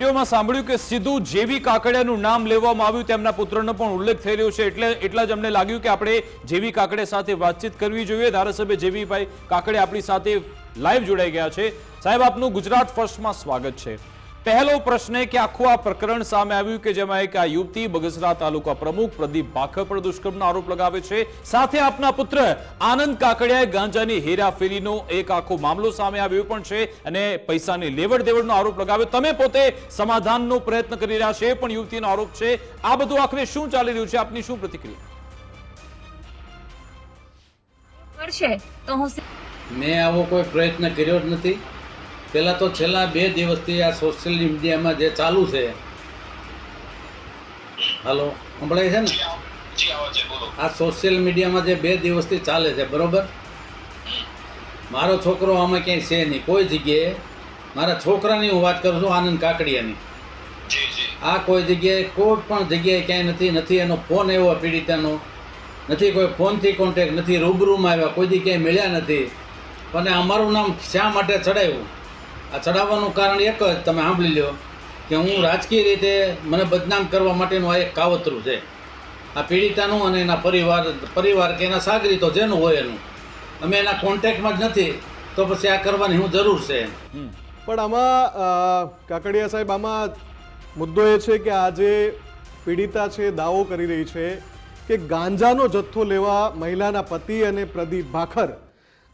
તેઓમાં સાંભળ્યું કે સીધું જેવી કાકડિયાનું નામ લેવામાં આવ્યું, તેમના પુત્રનો પણ ઉલ્લેખ થઈ રહ્યો છે. એટલે એટલા જ અમને લાગ્યું કે આપણે જેવી કાકડિયા સાથે વાતચીત કરવી જોઈએ. ધારાસભ્ય જેવીભાઈ કાકડિયા આપણી સાથે લાઈવ જોડાઈ ગયા છે. સાહેબ, આપનું ગુજરાત ફર્સ્ટમાં સ્વાગત છે. પહેલો પ્રશ્ન કે આખું આ પ્રકરણ સામે આવ્યું કે જેમાં એક આ યુવતી બગસરા તાલુકા પ્રમુખ પ્રદીપ ભાખર પર દુષ્કર્મનો આરોપ લગાવે છે. સાથે આપના પુત્ર આનંદ કાકડિયાએ ગાંજાની હેરાફેરીનો એક આખો મામલો સામે આવ્યો પણ છે અને પૈસાની લેવડ દેવડનો આરોપ લગાવ્યો. તમે પોતે સમાધાનનો પ્રયત્ન કરી રહ્યા છે પણ યુવતીનો આરોપ છે. આ બધું આખરે શું ચાલી રહ્યું છે? આપની શું પ્રતિક્રિયા? કરશે તો હું મેં આવો કોઈ પ્રયત્ન કર્યો જ નથી. પહેલાં તો છેલ્લા બે દિવસથી આ સોશિયલ મીડિયામાં જે ચાલુ છે. હાલો સંભળાય છે ને? આ સોશિયલ મીડિયામાં જે બે દિવસથી ચાલે છે બરોબર? મારો છોકરો આમાં ક્યાંય છે નહીં. કોઈ જગ્યાએ મારા છોકરાની હું વાત કરું છું આનંદ કાકડિયાની. આ કોઈ જગ્યાએ કોઈ પણ જગ્યાએ ક્યાંય નથી નથી એનો ફોન આવ્યો પીડિતાનો. નથી કોઈ ફોનથી કોન્ટેક્ટ નથી રૂબરૂમાં આવ્યા કોઈ દી ક્યાંય મળ્યા નથી. અને અમારું નામ શા માટે ચડાવ્યું આ ચડાવવાનું કારણ એક જ તમે સાંભળી લો કે હું રાજકીય રીતે મને બદનામ કરવા માટેનું આ એક કાવતરું છે. આ પીડિતાનું અને એના પરિવાર પરિવાર કે એના સાગરીતો જેનું હોય એનું. અમે એના કોન્ટેક્ટમાં જ નથી, તો પછી આ કરવાની હું જરૂર છે. પણ આમાં કાકડિયા સાહેબ, આમાં મુદ્દો એ છે કે આજે પીડિતા છે, દાવો કરી રહી છે કે ગાંજાનો જથ્થો લેવા મહિલાના પતિ અને પ્રદીપ ભાખર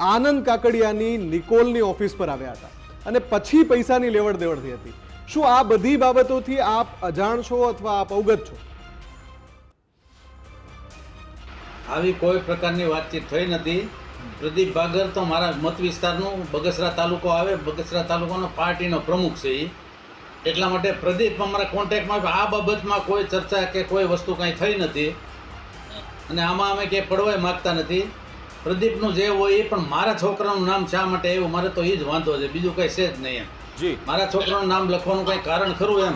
આનંદ કાકડિયાની નિકોલની ઓફિસ પર આવ્યા હતા. અને પછી પૈસાની લેવડ દેવડ થઈ હતી. શું આ બધી બાબતોથી આપ અજાણ છો અથવા આપ અવગત છો? આવી કોઈ પ્રકારની વાતચીત થઈ નથી. પ્રદીપ બાગર તો મારા મત વિસ્તારનું બગસરા તાલુકો આવે. બગસરા તાલુકાનો પાર્ટીનો પ્રમુખ છે એ એટલા માટે પ્રદીપ અમારા કોન્ટેક્ટમાં આ બાબતમાં કોઈ ચર્ચા કે કોઈ વસ્તુ કાંઈ થઈ નથી. અને આમાં અમે ક્યાંય પડવાય માગતા નથી. પ્રદીપનું જે હોય એ પણ મારા છોકરાનું નામ શા માટે આવ્યું? મારે તો એ જ વાંધો છે બીજું કંઈ છે જ નહીં એમ. જી. મારા છોકરાનું નામ લખવાનું કંઈ કારણ ખરું એમ?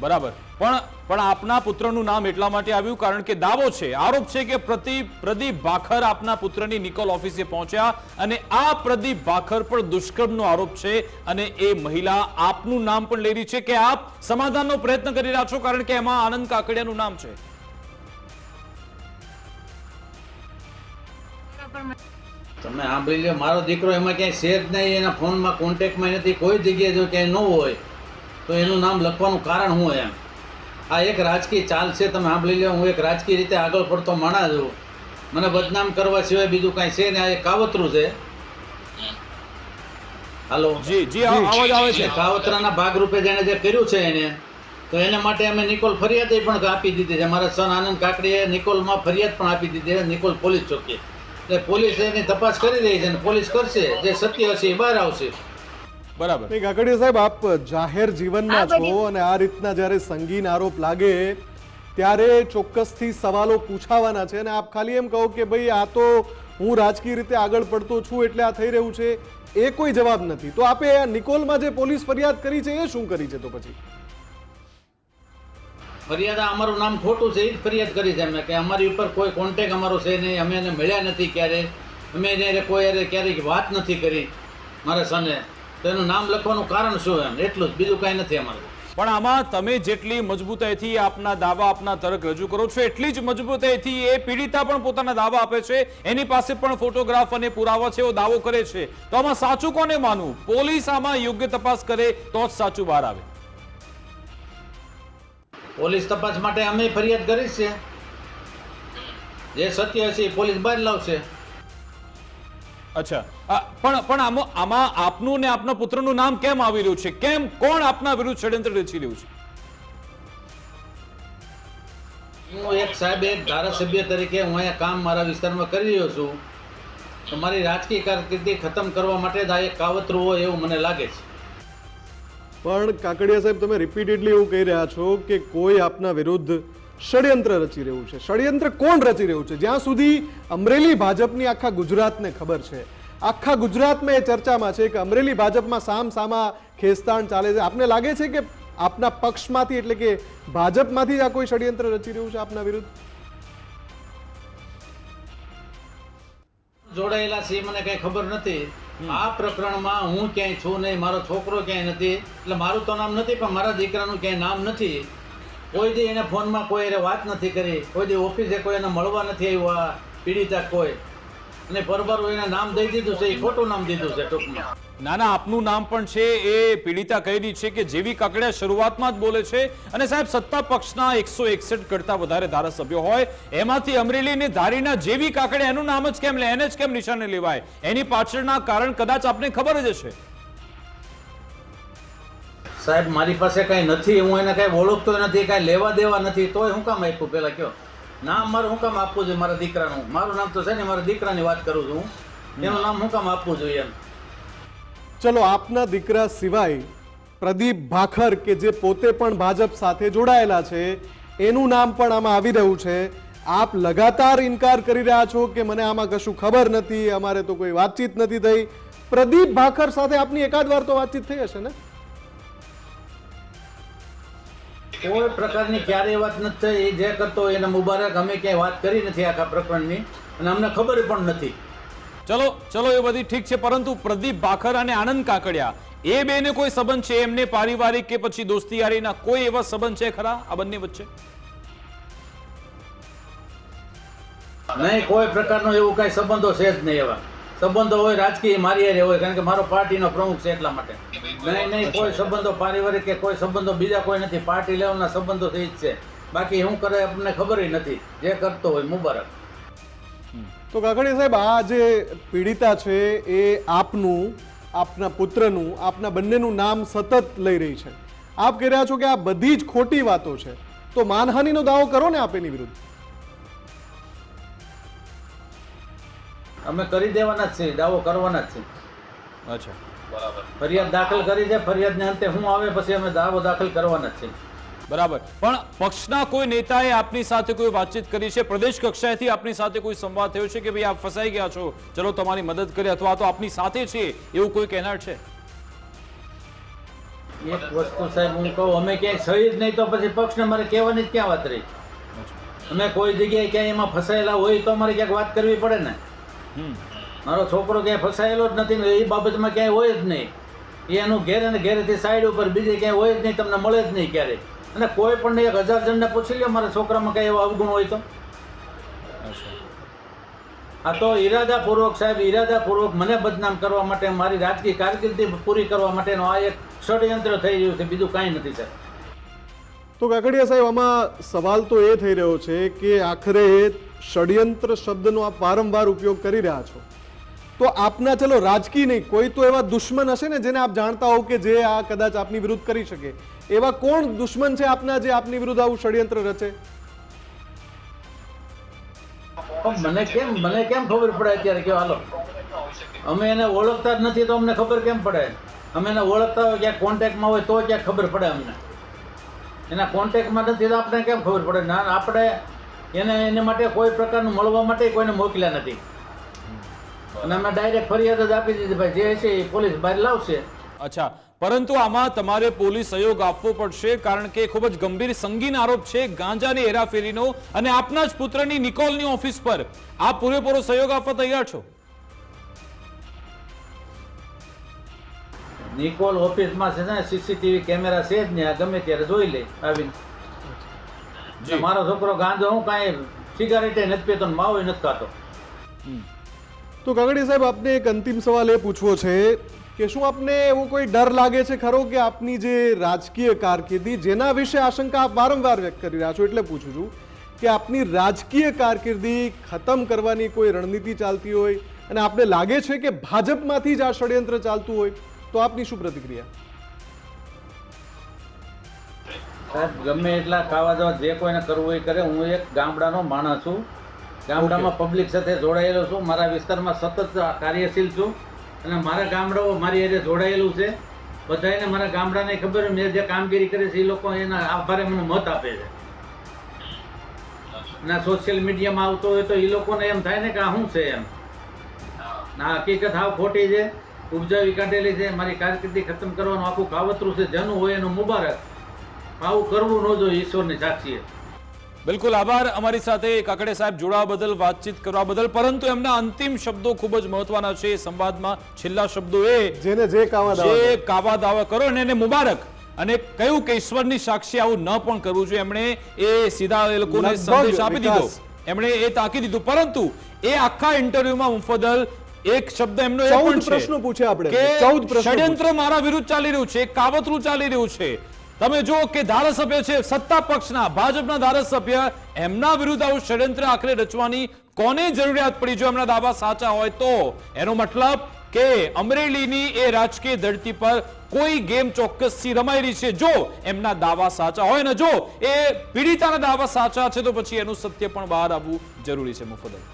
બરાબર. પણ પણ આપના પુત્રનું નામ એટલા માટે આવ્યું કારણ કે દાવો છે આરોપ છે કે પ્રદીપ પ્રદીપ ભાખર આપના પુત્રની નિકોલ ઓફિસે પહોંચ્યા અને આ પ્રદીપ ભાખર પર દુષ્કર્મનો આરોપ છે અને એ મહિલા આપનું નામ પણ લઈ રહી છે કે આપ સમાધાનનો પ્રયત્ન કરી રહ્યા છો કારણ કે એમાં આનંદ કાકડિયાનું નામ છે. તમે સાંભળી લો મારો દીકરો એમાં ક્યાંય શેર જ નહીં એના ફોનમાં કોન્ટેક્ટમાં નથી કોઈ જગ્યાએ જો ક્યાંય ન હોય તો એનું નામ લખવાનું કારણ શું એમ? આ એક રાજકીય ચાલ છે તમે સાંભળી લો હું એક રાજકીય રીતે આગળ પડતો માણસ છું. મને બદનામ કરવા સિવાય બીજું કાંઈ છે ને આ એક કાવતરું છે. હાલો. જી જી અવાજ આવે છે. કાવતરાના ભાગરૂપે જેણે જે કર્યું છે એને તો એના માટે અમે નિકોલ ફરિયાદ પણ આપી દીધી છે. મારા સન આનંદ કાકડીએ નિકોલમાં ફરિયાદ પણ આપી દીધી છે. નિકોલ પોલીસ ચોકી એટલે પોલીસ એની તપાસ કરી રહી છે અને પોલીસ કરશે. જે સત્ય હશે એ બહાર આવશે. બરાબર. એક કાકડિયા સાહેબ આપ જાહેર જીવનમાં છો અને આ રીતના જ્યારે સંગીન આરોપ લાગે ત્યારે ચોક્કસથી સવાલો પૂછાવાના છે અને આપ ખાલી એમ કહો કે ભાઈ આ તો હું રાજકીય રીતે આગળ પડતો છું એટલે આ થઈ રહ્યું છે એ કોઈ જવાબ નથી. તો આપે નિકોલમાં જે પોલીસ ફરિયાદ કરી છે એ શું કરી છે તો પછી? ફરિયાદ અમારું નામ ખોટું છે, એ જ ફરિયાદ કરી છે અમે કે અમારી ઉપર કોઈ કોન્ટેક અમારો છે નહીં, અમે એને મળ્યા નથી ક્યારે, અમે એને કોઈ અરે ક્યારેય વાત નથી કરી મારા સને તો એનું નામ લખવાનું કારણ શું એમ? એટલું જ, બીજું કાંઈ નથી અમારું. પણ આમાં તમે જેટલી મજબૂતાઈથી આપના દાવા, આપના તર્ક રજૂ કરો છો, એટલી જ મજબૂતાઈથી એ પીડિતા પણ પોતાના દાવા આપે છે, એની પાસે પણ ફોટોગ્રાફ અને પુરાવા છે, એવો દાવો કરે છે. તો આમાં સાચું કોને માનવું? પોલીસ આમાં યોગ્ય તપાસ કરે તો જ સાચું બહાર આવે. પોલીસ તપાસ માટે અમે ફરિયાદ કરી છે. જે સત્ય હશે એ પોલીસ બહાર લાવશે. અચ્છા. પણ પણ આમાં આમાં આપનું ને આપના પુત્રનું નામ કેમ આવી રહ્યું છે? કેમ કોણ આપના વિરુદ્ધ ષડયંત્ર રચી રહ્યું છે? હું એક સાહેબ એક ધારાસભ્ય તરીકે હું અહીંયા કામ મારા વિસ્તારમાં કરી રહ્યો છું. તો મારી રાજકીય કારકિર્દી ખતમ કરવા માટે જ આ એક કાવતરું હોય એવું મને લાગે છે. પણ કાકડિયા સાહેબ, તમે રિપીટેડલી એવું કહી રહ્યા છો કે કોઈ આપના વિરુદ્ધ ષડયંત્ર રચી રહ્યું છે. ષડયંત્ર કોણ રચી રહ્યું છે? જ્યાં સુધી અમરેલી ભાજપની આખા ગુજરાતને ખબર છે. આખા ગુજરાતમાં એ ચર્ચામાં છે કે અમરેલી ભાજપમાં સામ સામા ખેસ્તાણ ચાલે છે. આપને લાગે છે કે આપના પક્ષમાંથી એટલે કે ભાજપમાંથી જ આ કોઈ ષડયંત્ર રચી રહ્યું છે આપના વિરુદ્ધ? જોડાયેલા છે મને કંઈ ખબર નથી. આ પ્રકરણમાં હું ક્યાંય છું નહીં, મારો છોકરો ક્યાંય નથી, એટલે મારું તો નામ નથી, પણ મારા દીકરાનું ક્યાંય નામ નથી. કોઈ દી એને ફોનમાં કોઈ એને વાત નથી કરી, કોઈ દી ઓફિસે કોઈ એને મળવા નથી આવ્યું આ પીડિતા કોઈ. અને પરબારું એને નામ દઈ દીધું છે એ ખોટું નામ દીધું છે ટૂંકમાં. ના ના આપનું નામ પણ છે એ પીડિતા કહી રહી છે કે જેવી કાકડિયા શરૂઆતમાં જ બોલે છે. અને સાહેબ સત્તા પક્ષના એકસો એકસઠ કરતા વધારે ધારાસભ્યો હોય એમાંથી અમરેલી અને ધારીના જેવી કાકડિયા એનું નામ જ કેમ લે એને જ કેમ નિશાને લેવાય? એની પાછળના કારણ કદાચ આપને ખબર જ હશે. સાહેબ મારી પાસે કઈ નથી હું એને કઈ ઓળખતો નથી કાંઈ લેવા દેવા નથી તોય હું કામ આપ્યું? પેલા કયો નામ મારું હું કામ આપવું જોઈએ? મારા દીકરાનું. મારું નામ તો છે ને, મારા દીકરાની વાત કરું છું એનું નામ હું કામ આપવું જોઈએ એમ? ચલો, આપના દીકરા સિવાય પ્રદીપ ભાખર કે જે પોતે પણ ભાજપ સાથે જોડાયેલા છે, એનું નામ પણ આમાં આવી રહ્યું છે. આપ લગાતાર ઇનકાર કરી રહ્યા છો કે મને આમાં કશું ખબર નથી, અમારે તો કોઈ વાતચીત નથી થઈ. પ્રદીપ ભાખર સાથે આપની એકાદ વાર તો વાતચીત થઈ હશે ને? કોઈ પ્રકારની ક્યારેય વાત નથી થઈ. એ જે કરતો એને મુબારક. અમે ક્યાંય વાત કરી નથી આખા પ્રકરણની. અને અમને ખબર પણ નથી. ચલો ચલો એ બધી ઠીક છે. પરંતુ પ્રદીપ ભાખર અને આનંદ કાકડિયા એ બેને કોઈ સંબંધ છે? એમને પારિવારિક કે પછી દોસ્તીયારીના કોઈ એવા સંબંધ છે ખરા? આ બંને વચ્ચે? નહીં કોઈ પ્રકારનો એવું કઈ સંબંધો છે જ નહીં એવા. સંબંધો હોય, રાજકીય મારી હારે હોય, કારણ કે મારો પાર્ટીનો પ્રમુખ છે એટલા માટે. નહીં નહીં, કોઈ સંબંધો પારિવારિક કે કોઈ સંબંધો બીજા કોઈ નથી. પાર્ટી લેવલના સંબંધો થઈ જ છે. બાકી હું કરે આપણને ખબર નથી. જે કરતો હોય, મુબારક. તો કાકડિયા સાહેબ, આ જે પીડિતા છે એ આપનું, આપના પુત્રનું, આપના બંનેનું નામ સતત લઈ રહી છે. આપ કહી રહ્યા છો કે આ બધી જ ખોટી વાતો છે. તો માનહાનિનો દાવો કરો ને આપ એની વિરુદ્ધ. અમે કરી દેવાના જ છીએ દાવો કરવાના જ છીએ. અચ્છા. ફરિયાદ દાખલ કરી છે ફરિયાદને અંતે હું આવે પછી અમે દાવો દાખલ કરવાના જ છીએ. બરાબર. પણ પક્ષના કોઈ નેતાએ આપની સાથે કોઈ વાતચીત કરી છે? પ્રદેશ કક્ષાએથી આપની સાથે કોઈ સંવાદ થયો છે કે ભાઈ આપ ફસાઈ ગયા છો? ચલો તમારી મદદ કરી અથવા તો આપની સાથે છે એવું કોઈ કહેનાર છે? એક વસ્તુ સાહેબ હું કહું અમે ક્યાંય સહી જ નહીં તો પછી પક્ષને મારે કહેવાની જ ક્યાં વાત રહી? અમે કોઈ જગ્યાએ ક્યાંય એમાં ફસાયેલા હોય તો અમારે ક્યાંક વાત કરવી પડે ને? મારો છોકરો ક્યાંય ફસાયેલો જ નથી ને એ બાબતમાં ક્યાંય હોય જ નહીં. એ એનું ઘેર અને ઘેરેથી સાઈડ ઉપર બીજે ક્યાંય હોય જ નહીં તમને મળે જ નહીં ક્યારેય. અને કોઈ પણ એક હજાર જણને પૂછી લ્યો મારા છોકરામાં કંઈ એવા અવગુણ હોય તો. આ તો ઈરાદાપૂર્વક સાહેબ ઈરાદાપૂર્વક મને બદનામ કરવા માટે મારી રાજકીય કારકિર્દી પૂરી કરવા માટેનો આ એક ષડયંત્ર થઈ રહ્યું છે બીજું કાંઈ નથી સાહેબ. તો કાકડિયા સાહેબ આમાં સવાલ તો એ થઈ રહ્યો છે કે આખરે ષડયંત્ર શબ્દનો આપ વારંવાર ઉપયોગ કરી રહ્યા છો. તો આપના ચલો રાજકીય નહીં, કોઈ તો એવા દુશ્મન હશે ને જેને આપ જાણતા હોવ કે જે આ કદાચ આપની વિરુદ્ધ કરી શકે. એવા કોણ દુશ્મન છે આપના જે આપની વિરુદ્ધ આવું ષડયંત્ર રચે? મને કેમ મને કેમ ખબર પડે અત્યારે? કે હાલો. અમે એને ઓળખતા જ નથી તો અમને ખબર કેમ પડે? અમે એને ઓળખતા હોય, ક્યાંક કોન્ટેક્ટમાં હોય તો ક્યાંક ખબર પડે અમને. એના કોન્ટેક્ટમાં નથી તો આપણે કેમ ખબર પડે? ના, આપણે એને એને માટે કોઈ પ્રકારનું મળવા માટે કોઈને મોકલ્યા નથી. અને અમે ડાયરેક્ટ ફરિયાદ જ આપી દીધી ભાઈ જે છે એ પોલીસ બહાર લાવશે. અચ્છા પરંતુ આમાં તમારે પોલીસ સહયોગ આપવો પડશે કારણ કે ખૂબ જ ગંભીર સંગીન આરોપ છે ગાંજાની હેરાફેરીનો અને આપના જ પુત્રની નિકોલની ઓફિસ પર. આપ પૂરેપૂરો સહયોગ આપવા તૈયાર છો? નિકોલ ઓફિસમાં છે ને સીસીટીવી કેમેરા છે જ ને આ ગમે ત્યારે જોઈ લે આવીને. મારો છોકરો ગાંધો હું કાંઈ સિગારેટે નથી પીતો ને માવો નથી ખાતો. તો કાકડિયા સાહેબ આપને એક અંતિમ સવાલ એ પૂછવો છે કે શું આપને એવો કોઈ ડર લાગે છે ખરો કે આપની જે રાજકીય કારકિર્દી જેના વિશે આશંકા આપ વારંવાર વ્યક્ત કરી રહ્યા છો એટલે પૂછું છું કે આપની રાજકીય કારકિર્દી ખતમ કરવાની કોઈ રણનીતિ ચાલતી હોય અને આપને લાગે છે કે ભાજપમાંથી જ આ ષડયંત્ર ચાલતું હોય તો આપની શું પ્રતિક્રિયા? સાહેબ ગમે એટલા ખાવા જવા જે કોઈને કરવું હોય એ કરે. હું એક ગામડાનો માણસ છું. ગામડામાં પબ્લિક સાથે જોડાયેલો છું. મારા વિસ્તારમાં સતત કાર્યશીલ છું. અને મારા ગામડાઓ મારી હારે જોડાયેલું છે. બધાને મારા ગામડાને ખબર મેં જે કામગીરી કરી છે એ લોકો એના આભારે મને મત આપે છે. અને સોશિયલ મીડિયામાં આવતો હોય તો એ લોકોને એમ થાય ને કે આ શું છે એમ. ના હકીકત હાવ ખોટી છે. ઉપજાવી કાઢેલી છે. મારી કારકિર્દી ખતમ કરવાનું આખું કાવતરું છે. જેનું હોય એનું મુબારક. આવું કરવું ન જોઈએ ઈશ્વરની સાક્ષીએ બિલકુલ આભાર અમારી સાથે કાકડે સાહેબ જોડાવા બદલ વાતચીત કરવા બદલ. પરંતુ એમના અંતિમ શબ્દો ખૂબ જ મહત્વના છે સંવાદમાં. છેલ્લા શબ્દો એ. જેને જે કાવા જે કાવા દાવા કરો અને એને મુબારક. અને કહ્યું કે ઈશ્વરની સાક્ષી આવું ન પણ કરવું જોઈએ. એમણે એ સીધા એ લોકોને સંદેશ આપી દીધો. એમણે એ તાકી દીધું. પરંતુ એ આખા ઇન્ટરવ્યુમાં મુફદલ એક શબ્દ એમનો એ પણ છે પ્રશ્નો પૂછે આપણે. કે ચૌદ પ્રશ્નો ષડયંત્ર મારા વિરુદ્ધ ચાલી રહ્યું છે કાવતરું ચાલી રહ્યું છે. તમે જો કે ધારાસભ્ય છે, સત્તા પક્ષના ભાજપના ધારાસભ્ય. એમના વિરુદ્ધ આવું ષડયંત્ર આખરે રચવાની કોને જરૂરિયાત પડી જો એમના દાવા સાચા હોય તો? એનો મતલબ કે અમરેલીની એ રાજકીય ધરતી પર કોઈ ગેમ ચોક્કસથી રમાઈ રહી છે. જો એમના દાવા સાચા હોય ને જો એ પીડિતાના દાવા સાચા છે તો પછી એનું સત્ય પણ બહાર આવવું જરૂરી છે મુફદ્દલ.